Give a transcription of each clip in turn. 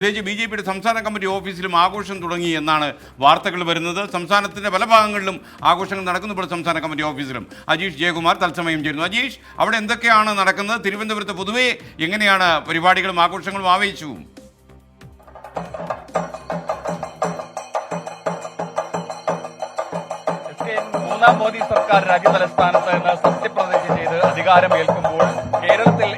പ്രത്യേകിച്ച് B J പിയുടെ സംസ്ഥാന കമ്മിറ്റി ഓഫീസിലും ആഘോഷം തുടങ്ങി എന്നാണ് വാർത്തകൾ വരുന്നത്. സംസ്ഥാനത്തിന്റെ പല ഭാഗങ്ങളിലും ആഘോഷങ്ങൾ നടക്കുന്നുപ്പോൾ സംസ്ഥാന കമ്മിറ്റി ഓഫീസിലും. അജീഷ് ജയകുമാർ തത്സമയം ചേരുന്നു. അജീഷ് അവിടെ എന്തൊക്കെയാണ് നടക്കുന്നത്? തിരുവനന്തപുരത്ത് പൊതുവേ എങ്ങനെയാണ് പരിപാടികളും ആഘോഷങ്ങളും ആവേശവും? മൂന്നാം മോദി സർക്കാർ രാജ്യതലസ്ഥാനത്ത് നിന്ന് സത്യപ്രതിജ്ഞ ചെയ്ത് അധികാരമേൽക്കുമ്പോൾ കേരളത്തിൽ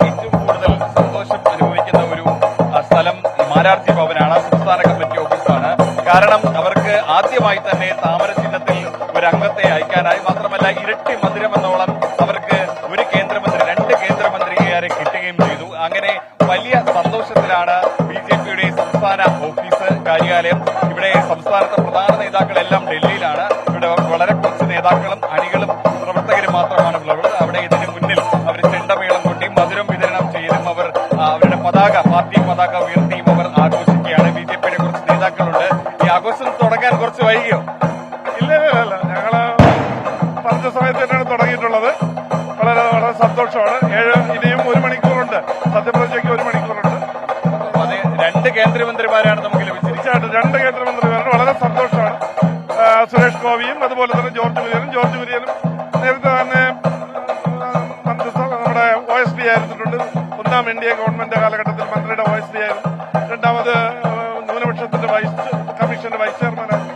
ആദ്യമായി തന്നെ താമര ചിഹ്നത്തിൽ ഒരു അംഗത്തെ അയക്കാനായി മാത്രമല്ല ഇരട്ടി മധുരമെന്നോളം അവർക്ക് ഒരു കേന്ദ്രമന്ത്രി രണ്ട് കേന്ദ്രമന്ത്രിമാരെ കിട്ടുകയും ചെയ്തു. അങ്ങനെ വലിയ സന്തോഷത്തിലാണ് ബി ജെ പിയുടെ സംസ്ഥാന ഓഫീസ് കാര്യാലയം. ഇവിടെ സംസ്ഥാനത്തെ പ്രധാന നേതാക്കളെല്ലാം ഡൽഹിയിലാണ്. ഇവിടെ വളരെ കുറച്ച് നേതാക്കളും അണികളും പ്രവർത്തകരും മാത്രമാണ് ഉള്ളത് അവിടെ ഇതിന് മുന്നിൽ അവർ ചെണ്ടമേളം കൊട്ടി മധുരം വിതരണം ചെയ്തും അവർ അവരുടെ പതാക പാർട്ടി പതാക ഉയർത്തിയും തുടങ്ങിയിട്ടുള്ളത്. വളരെ വളരെ സന്തോഷമാണ്. ഏഴ് ഇനിയും ഒരു മണിക്കൂറുണ്ട്. സത്യപ്രതിജ്ഞയ്ക്ക് ഒരു മണിക്കൂറുണ്ട്. രണ്ട് കേന്ദ്രമന്ത്രിമാരാണ് നമുക്ക് തീർച്ചയായിട്ടും രണ്ട് കേന്ദ്രമന്ത്രിമാരും വളരെ സന്തോഷമാണ്. സുരേഷ് ഗോപിയും അതുപോലെ തന്നെ ജോർജ് കുര്യനും. ജോർജ് കുര്യനും നേരത്തെ തന്നെ നമ്മുടെ ഒ എസ് ഡി ആയിരുന്നിട്ടുണ്ട്. ഒന്നാം എൻ ഡി എ ഗവൺമെന്റ് കാലഘട്ടത്തിൽ മന്ത്രിയുടെ ഒ എസ് ഡി ആയിരുന്നു. രണ്ടാമത് ന്യൂനപക്ഷത്തിന്റെ വൈസ് കമ്മീഷന്റെ വൈസ് ചെയർമാനായിരുന്നു.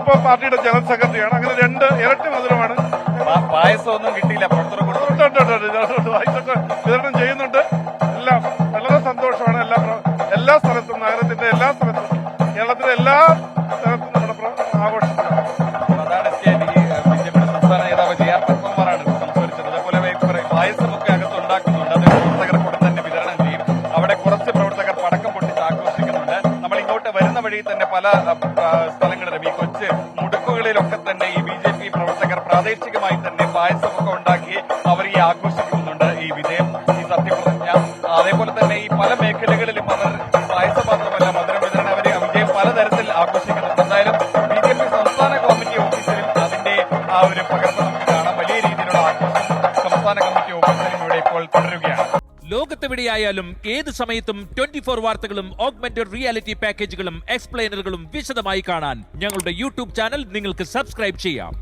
ഇപ്പോൾ പാർട്ടിയുടെ ജനറൽ സെക്രട്ടറിയാണ്. അങ്ങനെ രണ്ട് ഇരട്ടി മധുരമാണ്. പാ- പായസമൊന്നും കിട്ടിയില്ല പുറത്തു കൊടുത്തു. ഉണ്ട്, ഉണ്ട്, ഉണ്ട്, ഉണ്ട്. വൈസൊക്കെ വിതരണം ചെയ്യുന്നുണ്ട്. എല്ലാം വളരെ സന്തോഷമാണ്. എല്ലാ എല്ലാ സ്ഥലത്തും നഗരത്തിന്റെ എല്ലാ സ്ഥലത്തും കേരളത്തിലെ എല്ലാ സ്ഥലത്തും നമ്മുടെ പ്ര- ആഘോഷിക്കുന്നത് അതാണ് എസ് കെ ഈ ബി ജെ പിയുടെ സംസ്ഥാന നേതാവ് ജെ ആർ പത്മകുമാറാണ് സംസാരിച്ചത്. അതേപോലെ പായസമൊക്കെ അകത്ത് അത് പ്രവർത്തകർ കൂടെ തന്നെ വിതരണം ചെയ്യും. അവിടെ കുറച്ച് പ്രവർത്തകർ പടക്കം പൊട്ടിച്ച് ആഘോഷിക്കുന്നുണ്ട്. നമ്മൾ ഇങ്ങോട്ട് വരുന്ന വഴി തന്നെ പല സ്ഥലങ്ങളിലും ഈ കൊച്ച് മുടുക്കുകളിലൊക്കെ തന്നെ ഈ പ്രാദേശികമായി തന്നെ പായസമൊക്കെ ഉണ്ടാക്കി അവർ ഈ ആഘോഷിക്കുന്നുണ്ട് ഈ വിജയം ഈ സത്യപ്രതിജ്ഞ. അതേപോലെ തന്നെ ഈ പല മേഖലകളിലും അവർ പായസം മാത്രമല്ല മധുരം വിതരണം അവർ വിജയം പലതരത്തിൽ ആഘോഷിക്കുന്നുണ്ട്. എന്തായാലും ബി ജെ പി സംസ്ഥാന കമ്മിറ്റി ഓഫീസിലും അതിന്റെ ആ ഒരു പകർപ്പ് നമുക്ക് കാണാം. വലിയ രീതിയിലുള്ള ആഘോഷം സംസ്ഥാന കമ്മിറ്റി ഓഫീസിലും ഇവിടെ ഇപ്പോൾ തുടരുകയാണ്. ലോകത്തെവിടെയായാലും ഏത് സമയത്തും ട്വന്റി ഫോർ വാർത്തകളും ഓഗ്മെന്റഡ് റിയാലിറ്റി പാക്കേജുകളും എക്സ്പ്ലെയിനറുകളും വിശദമായി കാണാൻ ഞങ്ങളുടെ യൂട്യൂബ് ചാനൽ നിങ്ങൾക്ക് സബ്സ്ക്രൈബ് ചെയ്യാം.